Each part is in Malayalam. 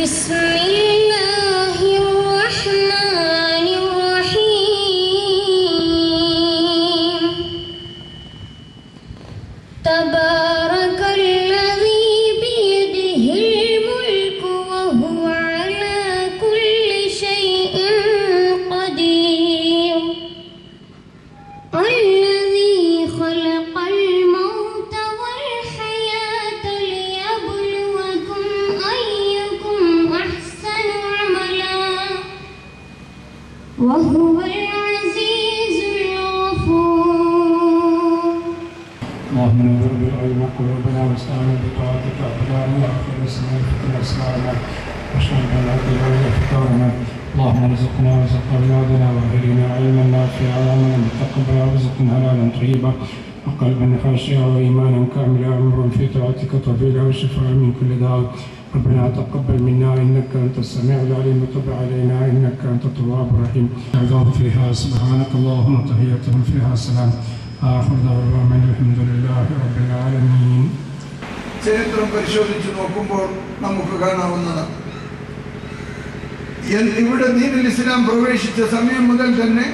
بسم الله الرحمن الرحيم. تبارك وهو العزيز الغفور. اللهم نور بالعلم قلوبنا واستعنا بطاعتك أبدانا واغفر لسنا فتن أسماعنا واشهد أن لا إله إلا أفكارنا اللهم ارزقنا وارزق أولادنا وأهلنا علما نافعا وعملا متقبلا وارزقنا حلالا طيبا. وقلبا خاشعا وإيمانا كاملا. عمرا في طاعتك طويلا وشفاء من كل داء. ربنا تقبل منا انك انت السميع العليم وتب علينا انك انت التواب الرحيم اعوذ فيها سبحانك اللهم تحيتهم فيها سلام آخر دعوانا الحمد لله رب العالمين ചരിത്രം പരിശോധിച്ച് നോക്കുമ്പോൾ നമുക്ക് കാണാവുന്നതാണ് എൻ- ഇവിടെ ദീനുൽ ഇസ്ലാം പ്രവേശിച്ച സമയം മുതൽ തന്നെ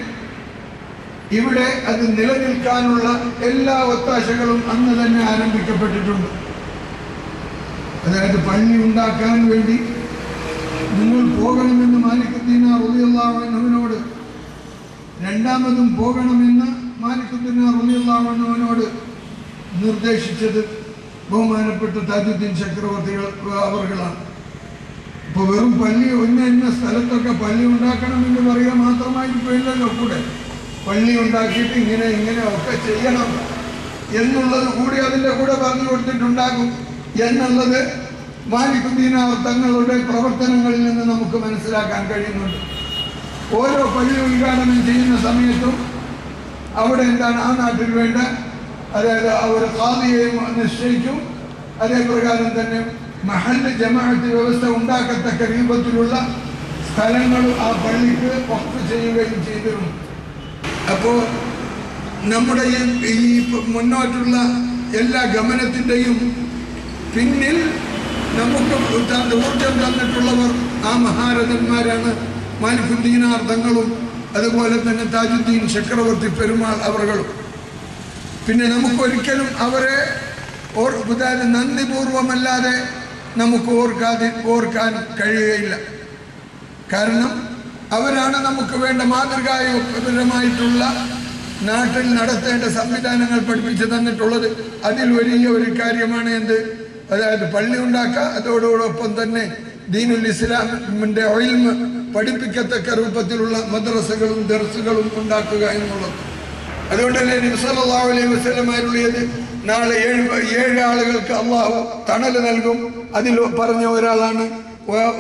ഇവിടെ അത് നിലനിൽക്കാനുള്ള എല്ലാ ഒത്താശകളും അന്ന് തന്നെ ആരംഭിക്കപ്പെട്ടിട്ടുണ്ട് അതായത് പള്ളി ഉണ്ടാക്കാൻ വേണ്ടി നിങ്ങൾ പോകണമെന്ന് മാലിക്കുദ്ദീന റളിയല്ലാഹുവിനോട് രണ്ടാമതും പോകണമെന്ന് മാലിക്കുദ്ദീന റളിയല്ലാഹുവിനോട് നിർദ്ദേശിച്ചത് ബഹുമാനപ്പെട്ട താജുദ്ദീൻ ചക്രവർത്തികൾ അവർകളാണ് ഇപ്പൊ വെറും പള്ളി ഒന്ന് ഇന്ന സ്ഥലത്തൊക്കെ പള്ളി ഉണ്ടാക്കണമെന്ന് പറയുക മാത്രമായിരിക്കില്ലല്ലോ കൂടെ. പള്ളി ഉണ്ടാക്കിയിട്ട് ഇങ്ങനെ ഇങ്ങനെ ഒക്കെ ചെയ്യണം എന്നുള്ളത് കൂടി അതിന്റെ കൂടെ പറഞ്ഞു കൊടുത്തിട്ടുണ്ടാകും. എന്നുള്ളത് മാലിക്കുദ്ദീനാർ തങ്ങളുടെ പ്രവർത്തനങ്ങളിൽ നിന്ന് നമുക്ക് മനസ്സിലാക്കാൻ കഴിയുന്നുണ്ട്. ഓരോ പള്ളി ഉദ്ഘാടനം ചെയ്യുന്ന സമയത്തും അവിടെ എന്താണ് ആ നാട്ടിൽ വേണ്ട അതായത് അവർ ഖാദിയെയും നിശ്ചയിക്കും. അതേ പ്രകാരം തന്നെ മഹല്ല ജമാഅത്ത് വ്യവസ്ഥ ഉണ്ടാക്കത്തക്ക രൂപത്തിലുള്ള സ്ഥലങ്ങൾ ആ പള്ളിക്ക് വഖഫ് ചെയ്യുകയും ചെയ്തിരുന്നു. അപ്പോൾ നമ്മുടെ ഈ മുന്നോട്ടുള്ള എല്ലാ ഗമനത്തിന്റെയും പിന്നിൽ നമുക്ക് ഊർജം തന്നിട്ടുള്ളവർ ആ മഹാരഥന്മാരാണ്. മാലിഫുദ്ദീനാർ തങ്ങളും അതുപോലെ തന്നെ താജുദ്ദീൻ ചക്രവർത്തി പെരുമാൾ അവർകളും. പിന്നെ നമുക്കൊരിക്കലും അവരെ ഓർ അതായത് നന്ദിപൂർവമല്ലാതെ നമുക്ക് ഓർക്കാതെ ഓർക്കാൻ കഴിയുകയില്ല. കാരണം അവരാണ് നമുക്ക് വേണ്ട മാതൃകാപരമായിട്ടുള്ള നാട്ടിൽ നടത്തേണ്ട സംവിധാനങ്ങൾ പഠിപ്പിച്ചു തന്നിട്ടുള്ളത്. അതിൽ വലിയ ഒരു കാര്യമാണ് എന്ത്? അതായത് പള്ളി ഉണ്ടാക്കുക അതോടൊപ്പം തന്നെ ദീനുൽ ഇസ്ലാമിന്റെ ഒയിൽമ് പഠിപ്പിക്കത്തക്ക രൂപത്തിലുള്ള മദ്രസകളും ദർസുകളും ഉണ്ടാക്കുക എന്നുള്ളത്. അതുകൊണ്ട് തന്നെ നബിസല്ലാഹു അലൈഹി വസ്ലം അരുളിയത് നാളെ ഏഴ് ഏഴ് ആളുകൾക്ക് അള്ളാഹു തണൽ നൽകും. അതിൽ പറഞ്ഞ ഒരാളാണ്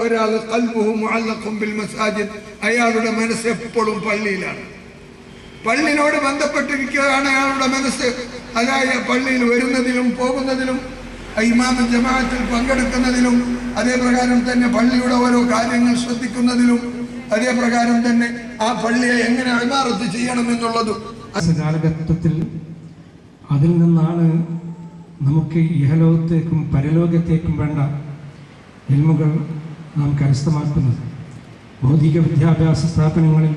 ഒരാൾ കൽബുഹും മുഅല്ലഖും ബിൽ മസാജിദ് അയാളുടെ മനസ്സ് എപ്പോഴും പള്ളിയിലാണ്. പള്ളിനോട് ബന്ധപ്പെട്ടിരിക്കുകയാണ് അയാളുടെ മനസ്സ്. അതായത് പള്ളിയിൽ വരുന്നതിലും പോകുന്നതിലും ഇമാമ ജമാഅത്തിൽ പങ്കെടുക്കുന്നതിലും അതേപ്രകാരം തന്നെ പള്ളിയുടെ ഓരോ കാര്യങ്ങൾ ശ്രദ്ധിക്കുന്നതിലും അതേപ്രകാരം തന്നെ ആ പള്ളിയെ എങ്ങനെ അഴിമാറത്ത് ചെയ്യണമെന്നുള്ളതും കാലഘട്ടത്തിൽ അതിൽ നിന്നാണ് നമുക്ക് ഇഹലോകത്തേക്കും പരലോകത്തേക്കും വേണ്ട എൽമുകൾ നാം കരസ്ഥമാക്കുന്നത്. ഭൗതിക വിദ്യാഭ്യാസ സ്ഥാപനങ്ങളിൽ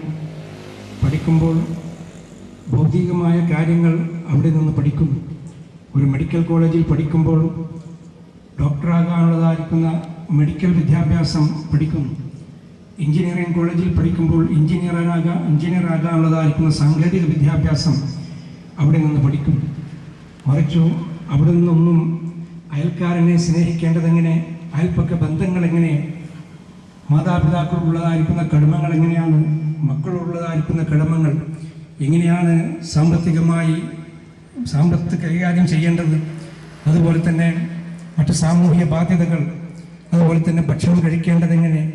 പഠിക്കുമ്പോൾ ഭൗതികമായ കാര്യങ്ങൾ അവിടെ നിന്ന് പഠിക്കുന്നു. ഒരു മെഡിക്കൽ കോളേജിൽ പഠിക്കുമ്പോൾ ഡോക്ടറാകാനുള്ളതായിരിക്കുന്ന മെഡിക്കൽ വിദ്യാഭ്യാസം പഠിക്കുന്നു. എഞ്ചിനീയറിംഗ് കോളേജിൽ പഠിക്കുമ്പോൾ എഞ്ചിനീയറാകാൻ എഞ്ചിനീയർ ആകാനുള്ളതായിരിക്കുന്ന സാങ്കേതിക വിദ്യാഭ്യാസം അവിടെ നിന്ന് പഠിക്കും. മറിച്ചു അവിടെ നിന്നൊന്നും അയൽക്കാരനെ സ്നേഹിക്കേണ്ടതെങ്ങനെ? അയൽപ്പക്ക ബന്ധങ്ങൾ എങ്ങനെ മാതാപിതാക്കളുള്ളതായിരിക്കുന്ന കടമകൾ എങ്ങനെയാണ് മക്കളുള്ളതായിരിക്കുന്ന കടമകൾ എങ്ങനെയാണ് സാമ്പത്തികമായി സാമ്പത്ത് കൈകാര്യം ചെയ്യേണ്ടത്. അതുപോലെ തന്നെ മറ്റ് സാമൂഹിക ബാധ്യതകൾ. അതുപോലെ തന്നെ ഭക്ഷണം കഴിക്കേണ്ടതെങ്ങനെ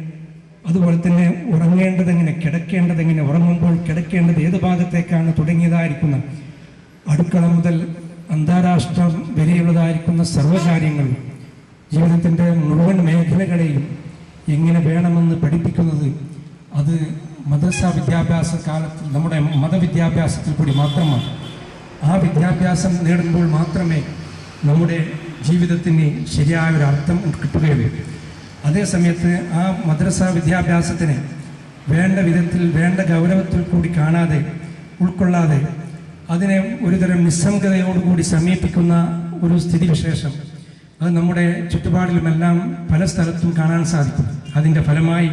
അതുപോലെ തന്നെ ഉറങ്ങേണ്ടതെങ്ങനെ കിടക്കേണ്ടതെങ്ങനെ ഉറങ്ങുമ്പോൾ കിടക്കേണ്ടത് ഏത് ഭാഗത്തേക്കാണ് തുടങ്ങിയതായിരിക്കുന്ന? അടുക്കള മുതൽ അന്താരാഷ്ട്ര വരെയുള്ളതായിരിക്കുന്ന സർവകാര്യങ്ങൾ. ജീവിതത്തിന്റെ മുഴുവൻ മേഖലകളെയും എങ്ങനെ വേണമെന്ന് പഠിപ്പിക്കുന്നത്? അത് മദ്രസ വിദ്യാഭ്യാസ കാലത്തിൽ നമ്മുടെ മതവിദ്യാഭ്യാസത്തിൽ കൂടി മാത്രമാണ്. ആ വിദ്യാഭ്യാസം നേടുമ്പോൾ മാത്രമേ നമ്മുടെ ജീവിതത്തിന് ശരിയായ ഒരു അർത്ഥം കിട്ടുകയുള്ളൂ അതേസമയത്ത് ആ മദ്രസ വിദ്യാഭ്യാസത്തിന് വേണ്ട വിധത്തിൽ വേണ്ട ഗൗരവത്തിൽ കൂടി കാണാതെ ഉൾക്കൊള്ളാതെ അതിനെ ഒരുതരം നിസ്സംഗതയോടുകൂടി സമീപിക്കുന്ന ഒരു സ്ഥിതിവിശേഷം അത് നമ്മുടെ ചുറ്റുപാടിലുമെല്ലാം പല സ്ഥലത്തും കാണാൻ സാധിക്കും. അതിന്റെ ഫലമായി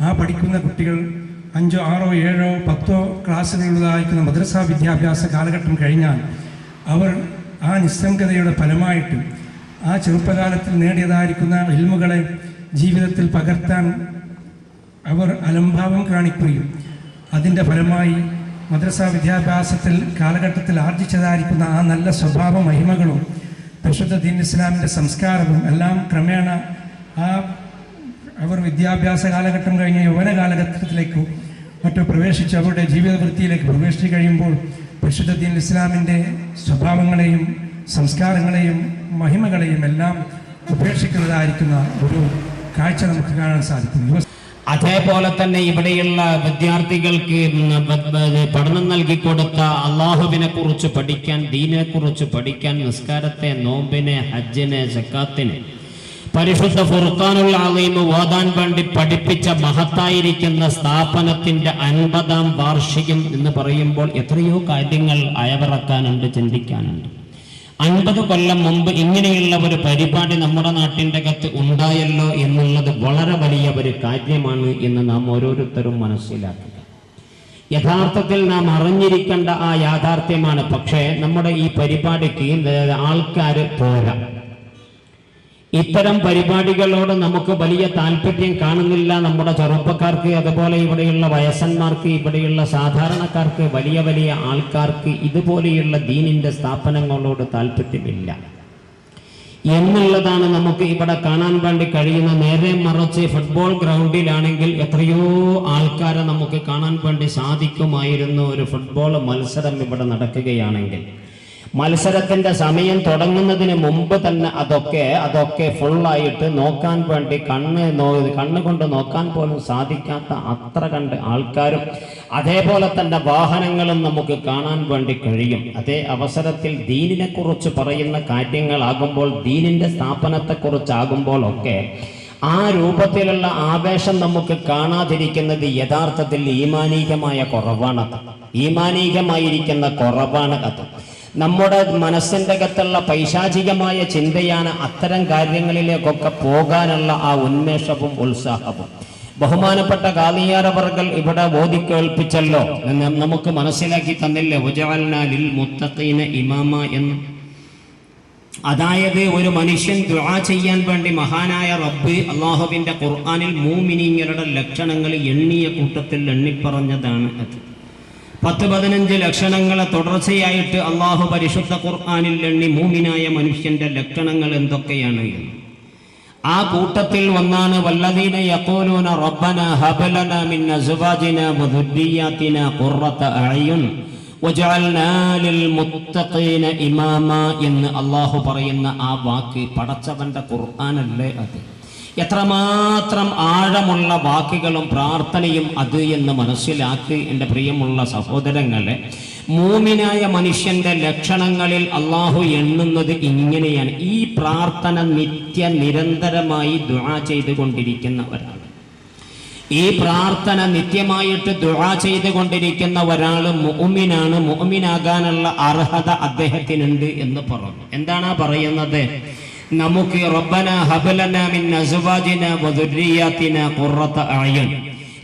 ആ പഠിക്കുന്ന കുട്ടികൾ അഞ്ചോ ആറോ ഏഴോ പത്തോ ക്ലാസ്സുകളുള്ളതായിരിക്കുന്ന മദ്രസ വിദ്യാഭ്യാസ കാലഘട്ടം കഴിഞ്ഞാൽ അവർ ആ നിസ്സംഗതയുടെ ഫലമായിട്ട് ആ ചെറുപ്പകാലത്തിൽ നേടിയതായിരിക്കുന്ന ഇൽമുകളെ ജീവിതത്തിൽ പകർത്താൻ അവർ അലംഭാവം കാണിക്കുകയും അതിന്റെ ഫലമായി മദ്രസ വിദ്യാഭ്യാസത്തിൽ കാലഘട്ടത്തിൽ ആർജിച്ചതായിരിക്കുന്ന ആ നല്ല സ്വഭാവ മഹിമകളും പരിശുദ്ധ ദീൻ ഇസ്ലാമിന്റെ സംസ്കാരവും എല്ലാം ക്രമേണ ആ അവർ വിദ്യാഭ്യാസ കാലഘട്ടം കഴിഞ്ഞ് യൗവന കാലഘട്ടത്തിലേക്കോ മറ്റോ പ്രവേശിച്ച് അവരുടെ ജീവിത വൃത്തിയിലേക്ക് പ്രവേശിച്ചു കഴിയുമ്പോൾ പരിശുദ്ധ ദീൻ ഇസ്ലാമിന്റെ സ്വഭാവങ്ങളെയും സംസ്കാരങ്ങളെയും മഹിമകളെയും എല്ലാം ഉപേക്ഷിക്കുന്നതായിരിക്കുന്ന ഒരു കാഴ്ച നമുക്ക് കാണാൻ സാധിക്കുന്നു അതേപോലെ തന്നെ ഇവിടെയുള്ള വിദ്യാർത്ഥികൾക്ക് പഠനം നൽകി കൊടുത്ത അള്ളാഹുവിനെ കുറിച്ച് പഠിക്കാൻ ദീനെ കുറിച്ച് പഠിക്കാൻ നിസ്കാരത്തെ നോമ്പിനെ ഹജ്ജിനെ സക്കാത്തിനെ പരിശുദ്ധ ഫുർഖാനുൽ അലീമ് ഓതാൻ വേണ്ടി പഠിപ്പിച്ച മഹത്തായിരിക്കുന്ന സ്ഥാപനത്തിന്റെ അൻപതാം വാർഷികം എന്ന് പറയുമ്പോൾ എത്രയോ കാര്യങ്ങൾ അയവിറക്കാനുണ്ട് ചിന്തിക്കാനുണ്ട്. അൻപത് കൊല്ലം മുമ്പ് ഇങ്ങനെയുള്ള ഒരു പരിപാടി നമ്മുടെ നാട്ടിന്റെ അകത്ത് ഉണ്ടായല്ലോ എന്നുള്ളത് വളരെ വലിയ ഒരു കാര്യമാണ് എന്ന് നാം ഓരോരുത്തരും മനസ്സിലാക്കുക. യഥാർത്ഥത്തിൽ നാം അറിഞ്ഞിരിക്കേണ്ട ആ യാഥാർത്ഥ്യമാണ് പക്ഷേ നമ്മുടെ ഈ പരിപാടിക്ക് ആൾക്കാർ പോരാ. ഇത്തരം പരിപാടികളോട് നമുക്ക് വലിയ താല്പര്യം കാണുന്നില്ല. നമ്മുടെ ചെറുപ്പക്കാർക്ക് അതുപോലെ ഇവിടെയുള്ള വയസ്സന്മാർക്ക് ഇവിടെയുള്ള സാധാരണക്കാർക്ക് വലിയ വലിയ ആൾക്കാർക്ക് ഇതുപോലെയുള്ള ദീനിന്റെ സ്ഥാപനങ്ങളോട് താല്പര്യമില്ല. എന്നുള്ളതാണ് നമുക്ക് ഇവിടെ കാണാൻ വേണ്ടി കഴിയുന്ന നേരെ മറിച്ച് ഫുട്ബോൾ ഗ്രൗണ്ടിലാണെങ്കിൽ എത്രയോ ആൾക്കാരെ നമുക്ക് കാണാൻ വേണ്ടി സാധിക്കുമായിരുന്നു ഒരു ഫുട്ബോൾ മത്സരം ഇവിടെ നടക്കുകയാണെങ്കിൽ. മത്സരത്തിന്റെ സമയം തുടങ്ങുന്നതിന് മുമ്പ് തന്നെ അതൊക്കെ അതൊക്കെ ഫുള്ളായിട്ട് നോക്കാൻ വേണ്ടി കണ്ണ് നോ കണ്ണുകൊണ്ട് നോക്കാൻ പോലും സാധിക്കാത്ത അത്ര കണ്ട് ആൾക്കാരും അതേപോലെ തന്നെ വാഹനങ്ങളും നമുക്ക് കാണാൻ വേണ്ടി കഴിയും. അതേ അവസരത്തിൽ ദീനിനെക്കുറിച്ച് പറയുന്ന കാര്യങ്ങളാകുമ്പോൾ ദീനിന്റെ സ്ഥാപനത്തെക്കുറിച്ചാകുമ്പോഴൊക്കെ ആ രൂപത്തിലുള്ള ആവേശം നമുക്ക് കാണാതിരിക്കുന്നത് യഥാർത്ഥത്തിൽ ഈമാനീകമായ കുറവാണ് ഈമാനീകമായിരിക്കുന്ന കുറവാണ് അത്. നമ്മുടെ മനസ്സിന്റെ അകത്തുള്ള പൈശാചികമായ ചിന്തയാണ് അത്തരം കാര്യങ്ങളിലേക്കൊക്കെ പോകാനുള്ള ആ ഉന്മേഷവും ഉത്സാഹവും. ബഹുമാനപ്പെട്ട കാലിയാരവർകൾ ഇവിടെ എന്ന് നമുക്ക് മനസ്സിലാക്കി തന്നില്ലേ? ഉജാൽന ലിൽ മുത്തഖീന ഇമാമ എന്ന്. അതായത് ഒരു മനുഷ്യൻ ദുആ ചെയ്യാൻ വേണ്ടി മഹാനായ റബ്ബ് അള്ളാഹുവിന്റെ ഖുർആാനിൽ മൂമിനിങ്ങളുടെ ലക്ഷണങ്ങൾ എണ്ണിയ കൂട്ടത്തിൽ എണ്ണിപ്പറഞ്ഞതാണ് അത്. പത്ത് പതിനഞ്ച് ലക്ഷണങ്ങളെ തുടർച്ചയായിട്ട് അള്ളാഹു പരിശുദ്ധ ഖുർആാനിൽ എണ്ണി മൂമിനായ മനുഷ്യന്റെ ലക്ഷണങ്ങൾ എന്തൊക്കെയാണ് എന്ന്. ആ കൂട്ടത്തിൽ ഒന്നാണ് വല്ലദീന യഖൂലൂന റബ്ബന ഹബലന മിൻ അസ്വാജിന വദുർരിയാതിന ഖുർറത അഅയുൻ വജഅൽനാ ലിൽ മുത്തഖീന ഇമാമ എന്ന് അള്ളാഹു പറയുന്ന ആ വാക്ക് പടച്ചവന്റെ ഖുർആനല്ലേ അത്. എത്രമാത്രം ആഴമുള്ള വാക്കുകളും പ്രാർത്ഥനയും അത് എന്ന് മനസ്സിലാക്കി എന്റെ പ്രിയമുള്ള സഹോദരങ്ങളെ മൂമിനായ മനുഷ്യന്റെ ലക്ഷണങ്ങളിൽ അള്ളാഹു എണ്ണുന്നത് ഇങ്ങനെയാണ്. ഈ പ്രാർത്ഥന നിത്യ നിരന്തരമായി ദുആ ചെയ്തുകൊണ്ടിരിക്കുന്ന ഒരാൾ ഈ പ്രാർത്ഥന നിത്യമായിട്ട് ദുആ ചെയ്തുകൊണ്ടിരിക്കുന്ന ഒരാൾ മുഅ്മിനാണ്. മുഅ്മിനാകാനുള്ള അർഹത അദ്ദേഹത്തിനുണ്ട് എന്ന് പറഞ്ഞു. എന്താണ് പറയുന്നത്? നമുക്ക് ഖുർറത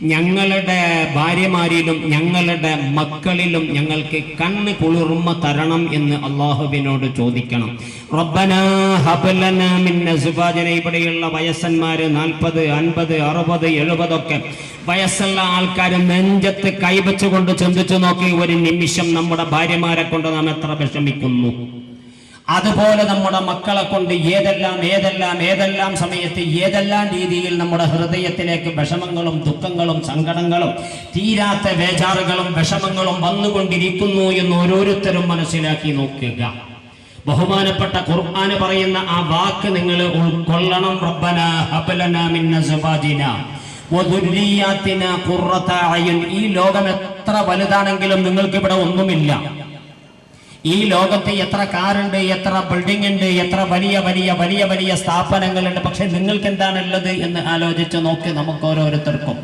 ഞങ്ങളുടെ ഭാര്യമാരിലും ഞങ്ങളുടെ മക്കളിലും ഞങ്ങൾക്ക് കണ്ണ് കുളിർമ തരണം എന്ന് അള്ളാഹുവിനോട് ചോദിക്കണം. റബ്ബന ഹബലന മിൻ അസ്വാജിന ഇവിടെയുള്ള വയസ്സന്മാര് നാൽപ്പത് അൻപത് അറുപത് എഴുപതൊക്കെ. വയസ്സുള്ള ആൾക്കാർ നെഞ്ചത്ത് കൈവച്ചുകൊണ്ട് ചിന്തിച്ചു നോക്കി ഒരു നിമിഷം നമ്മുടെ ഭാര്യമാരെ കൊണ്ട് നാം എത്ര വിഷമിക്കുന്നു? അതുപോലെ നമ്മുടെ മക്കളെ കൊണ്ട് ഏതെല്ലാം ഏതെല്ലാം ഏതെല്ലാം സമയത്ത് ഏതെല്ലാം രീതിയിൽ നമ്മുടെ ഹൃദയത്തിലേക്ക് വിഷമങ്ങളും ദുഃഖങ്ങളും സങ്കടങ്ങളും തീരാത്ത വേചാറുകളും വിഷമങ്ങളും വന്നുകൊണ്ടിരിക്കുന്നു എന്ന് ഓരോരുത്തരും മനസ്സിലാക്കി നോക്കുക. ബഹുമാനപ്പെട്ട ഖുർആന് പറയുന്ന ആ വാക്ക് നിങ്ങൾ ഉൾക്കൊള്ളണം. മിന്ന. ഈ ലോകം എത്ര വലുതാണെങ്കിലും നിങ്ങൾക്ക് ഇവിടെ ഒന്നുമില്ല. ഈ ലോകത്ത് എത്ര കാറുണ്ട് എത്ര ബിൽഡിംഗ് ഉണ്ട് എത്ര വലിയ വലിയ വലിയ വലിയ സ്ഥാപനങ്ങളുണ്ട്. പക്ഷെ നിങ്ങൾക്ക് എന്താണുള്ളത് എന്ന് ആലോചിച്ച് നോക്കി നമുക്ക് ഓരോരുത്തർക്കും.